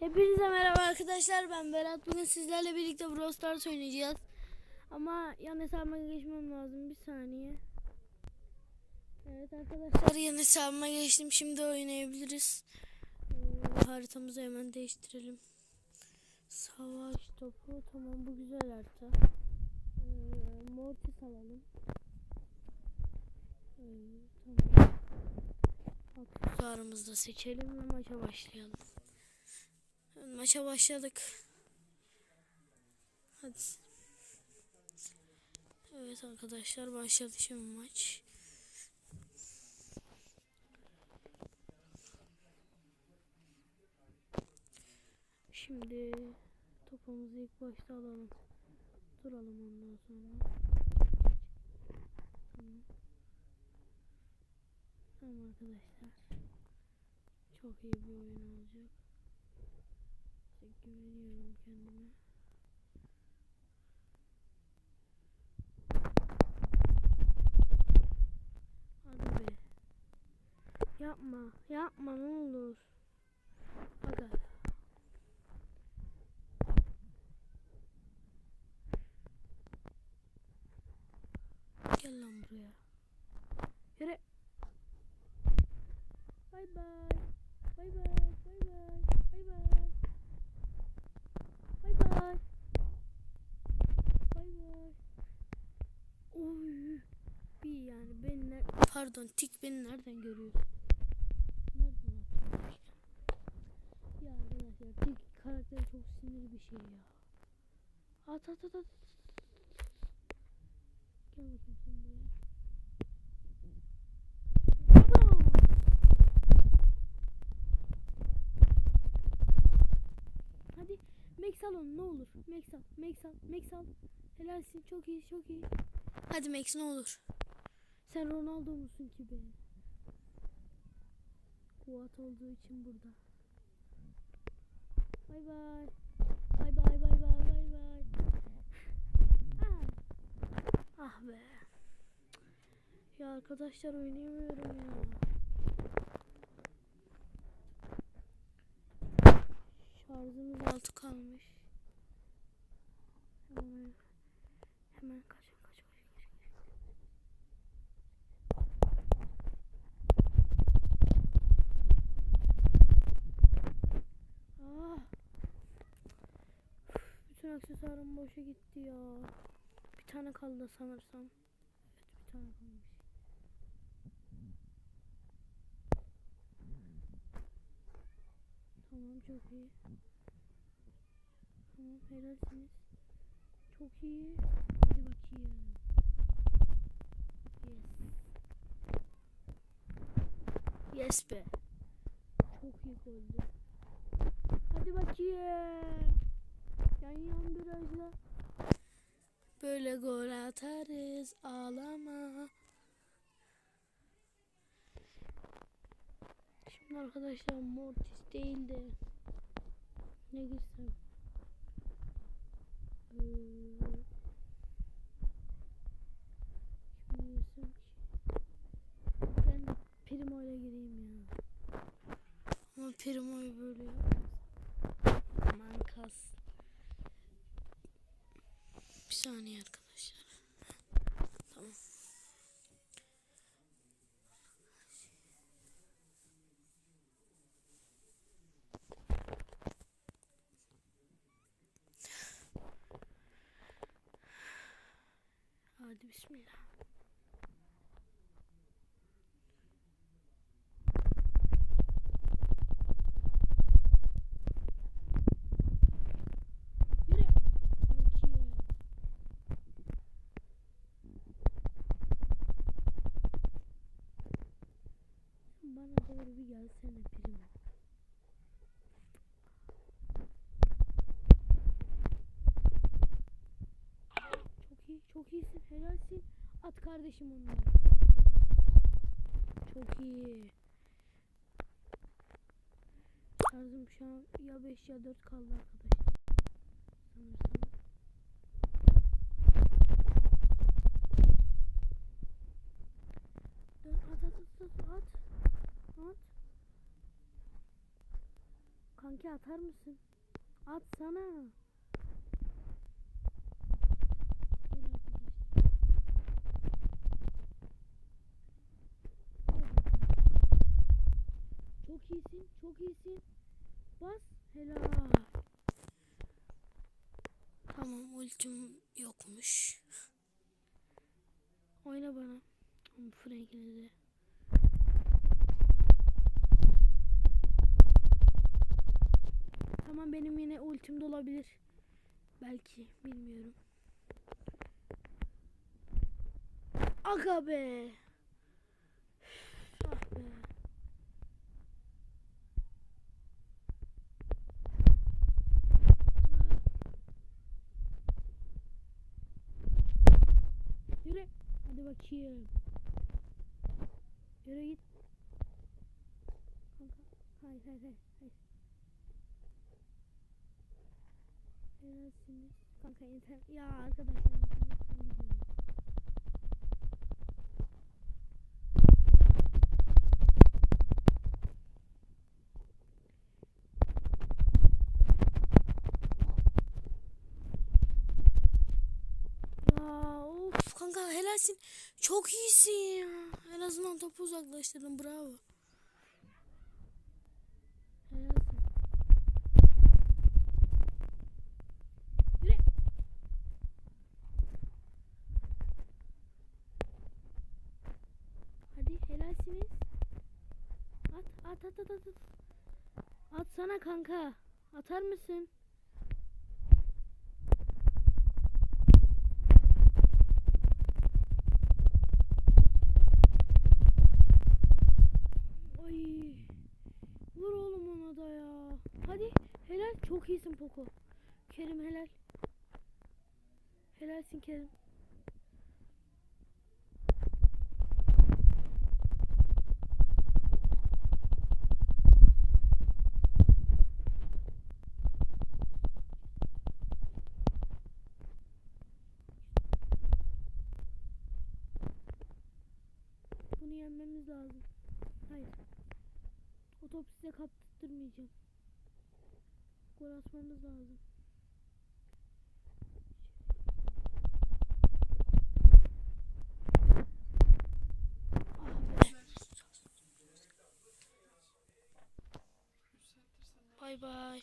Hepinize merhaba arkadaşlar ben Berat. Bugün sizlerle birlikte Brawl Stars oynayacağız. Ama yan hesabıma geçmem lazım bir saniye. Evet arkadaşlar yan hesabıma geçtim. Şimdi oynayabiliriz. Ee, haritamızı hemen değiştirelim. Savaş topu tamam bu güzel harita. Ee, Mortis alalım. Ee, tamam. Aksesuarımızı da seçelim ve maça başlayalım. Maça başladık. Hadi. Evet arkadaşlar başladı şimdi maç. Şimdi topumuzu ilk başta alalım. Duralım ondan sonra. Tamam. Tamam arkadaşlar. Çok iyi bir oyun olacak. Güveniyorum kendime. Hadi be. Yapma. Yapma ne olur. Hadi. Gel lan buraya. Yürü. Bay bay. Bay bay. Bay bay. Bay bay. Bay bay. Bay bay. Oy. Bir yani beni ner- pardon tik beni nereden görüyor? Nereden atıyormuş? Ya arkadaşlar tik karakteri çok sinir bir şey ya. At at at at. Gel bakayım sen buraya. Hadi Max al onu ne olur. Max al, Max al, Max al. Helalsin çok iyi, çok iyi. Hadi Max ne olur. Sen Ronaldo musun ki be? Kuat olduğu için burada. Bay bay. Bay bay bay bay bay bay. Ah. ah be. Ya arkadaşlar oynayamıyorum ya. Şarjımız altı kalmış. Bütün aksesuarım boşa gitti ya. Bir tane kaldı sanırsam. Evet bir tane kalmış. Tamam çok iyi. Tamam helalsiniz. Çok iyi. Hadi bakayım. Yes. Yes be. Çok iyi goldü. Hadi bakayım. Yan yan virajla. Böyle gol atarız. Ağlama. Şimdi arkadaşlar Mortis değil de ne? Ee, Şimdi girsem ki ben de Primo ile gireyim ya. Ama Primo'yu böyle yapmaz. Aman kas. Bir saniye arkadaşlar. Tamam. Hadi bismillah. Yürü. Bakayım. Bana doğru bir gelsene primo. Çok iyi, çok iyisin. Helalsin. At kardeşim onları. Çok iyi. Şarjım şu an ya 5 ya 4 kaldı arkadaşlar. Sanırsam. Dön at at at at at. Kanki atar mısın? At sana. Gel arkadaş. Çok iyisin, çok iyisin. Bas, helal. Tamam, ultim yokmuş. Oyna bana. Frank'ini de. Tamam benim yine ultim de olabilir. Belki bilmiyorum. Aga be. Üf, Ah be. Yürü. Hadi bakayım. Yürü git. Kanka. Hayır hayır hayır. hayır. Helalsiniz. Kanka internet. Ya arkadaşlar internetten. Ya of helalsin. Çok iyisin ya. En azından topu uzaklaştırdın. Bravo. Hadi helalsiniz. At at at at at. at. Atsana kanka. Atar mısın? Ay. Vur oğlum ona da ya. Hadi helal. Çok iyisin Poco. Kerim helal. Helalsin Kerim. Bunu yenmemiz lazım. Hayır. O topu size kaptırmayacağım. Gol atmamız lazım. Bay bay.